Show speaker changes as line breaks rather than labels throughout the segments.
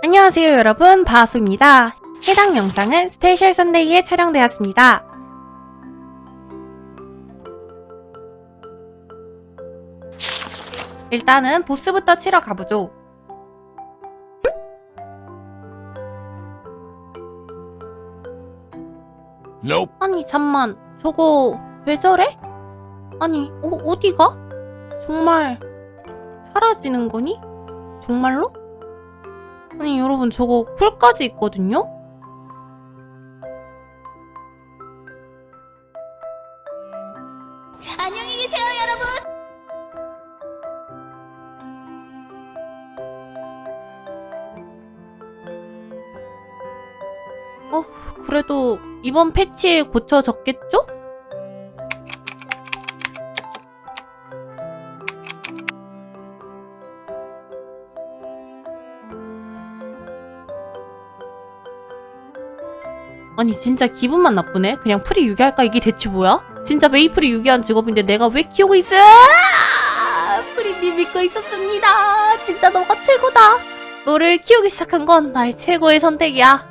안녕하세요 여러분 바수입니다. 해당 영상은 스페셜 선데이에 촬영되었습니다. 일단은 보스부터 치러 가보죠.
Nope.
아니 잠만 저거 왜 저래? 아니 어, 어디가? 정말 사라지는 거니? 정말로? 아니 여러분 저거 쿨까지 있거든요?
안녕히 계세요, 여러분.
어 그래도 이번 패치에 고쳐졌겠죠? 아니 진짜 기분만 나쁘네 그냥 프리 유기할까 이게 대체 뭐야? 진짜 메이플이 유기한 직업인데 내가 왜 키우고 있어? 아, 프리님 믿고 있었습니다 진짜 너가 최고다 너를 키우기 시작한 건 나의 최고의 선택이야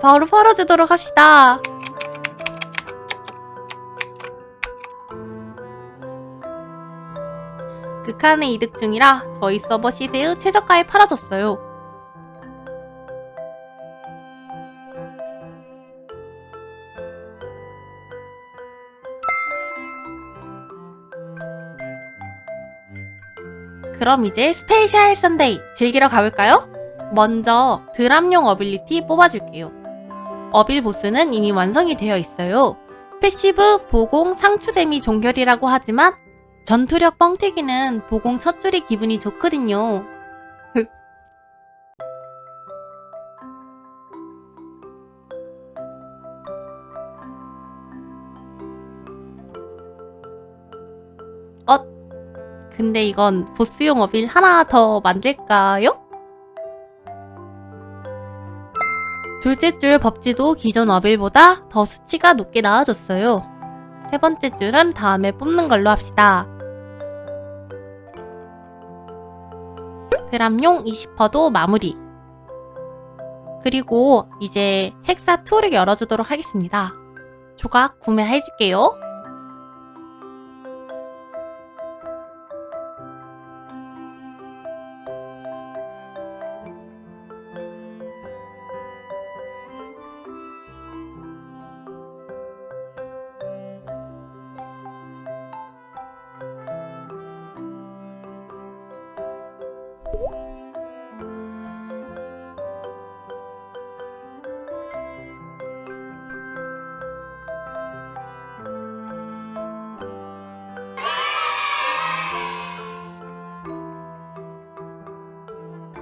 바로 팔아주도록 합시다. 극한의 이득 중이라 저희 서버 시세의 최저가에 팔아줬어요. 그럼 이제 스페셜 선데이 즐기러 가볼까요? 먼저 드랍용 어빌리티 뽑아줄게요. 어빌 보스는 이미 완성이 되어 있어요. 패시브 보공 상추 데미 종결이라고 하지만 전투력 뻥튀기는 보공 첫 줄이 기분이 좋거든요. 어? 근데 이건 보스용 어빌 하나 더 만들까요? 둘째 줄 법지도 기존 어빌보다 더 수치가 높게 나와졌어요. 세 번째 줄은 다음에 뽑는 걸로 합시다. 드람용 20%도 마무리. 그리고 이제 헥사 2를 열어주도록 하겠습니다. 조각 구매해줄게요.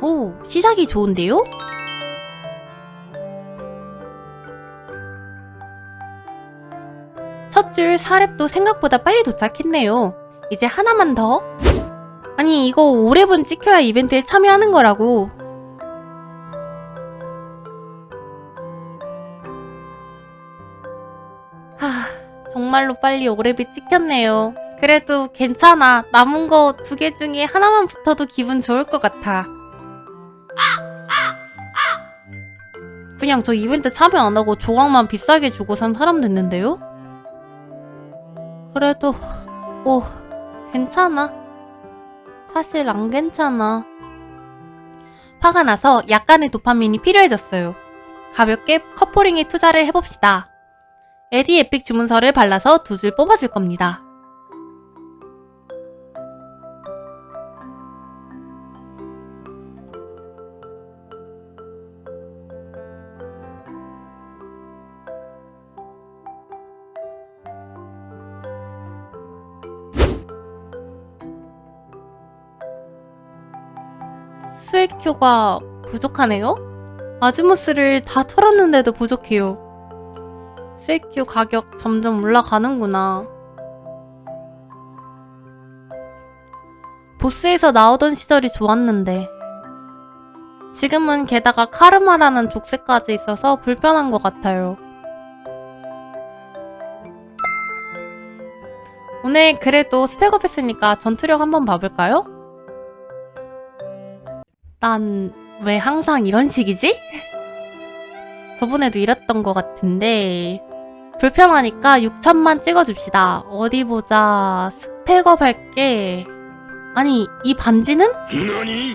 오, 시작이 좋은데요? 첫 줄 사렙도 생각보다 빨리 도착했네요. 이제 하나만 더. 아니, 이거 5렙은 찍혀야 이벤트에 참여하는 거라고. 하, 정말로 빨리 5렙이 찍혔네요. 그래도 괜찮아. 남은 거 두 개 중에 하나만 붙어도 기분 좋을 것 같아. 그냥 저 이벤트 참여 안 하고 조각만 비싸게 주고 산 사람 됐는데요? 그래도, 오, 괜찮아. 사실 안 괜찮아. 화가 나서 약간의 도파민이 필요해졌어요. 가볍게 커플링에 투자를 해봅시다. 에디 에픽 주문서를 발라서 두 줄 뽑아줄 겁니다. 수액큐가 부족하네요? 아즈모스를 다 털었는데도 부족해요. 수액큐 가격 점점 올라가는구나. 보스에서 나오던 시절이 좋았는데 지금은 게다가 카르마라는 족쇄까지 있어서 불편한 것 같아요. 오늘 그래도 스펙업 했으니까 전투력 한번 봐볼까요? 난 왜 항상 이런 식이지? 저번에도 이랬던 것 같은데 불편하니까 6천만 찍어줍시다. 어디 보자. 스펙업 할게. 아니 이 반지는?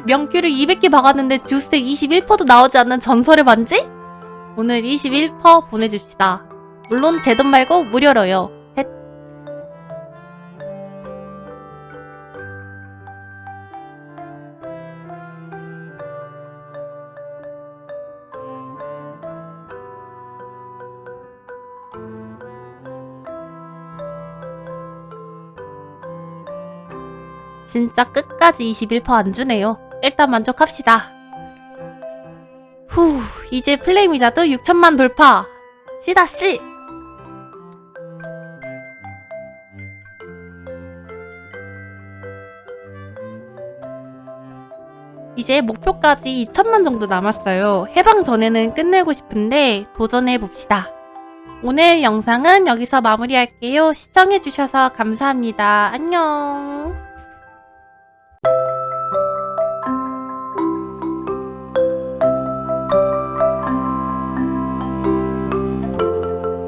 명규를 200개 박았는데 주스택 21%도 나오지 않는 전설의 반지? 오늘 21% 보내줍시다. 물론 제 돈 말고 무료로요. 진짜 끝까지 21%안 주네요. 일단 만족합시다. 후, 이제 플레이미자도 6천만 돌파. 씨다 씨. 이제 목표까지 2천만 정도 남았어요. 해방 전에는 끝내고 싶은데 도전해 봅시다. 오늘 영상은 여기서 마무리할게요. 시청해주셔서 감사합니다. 안녕.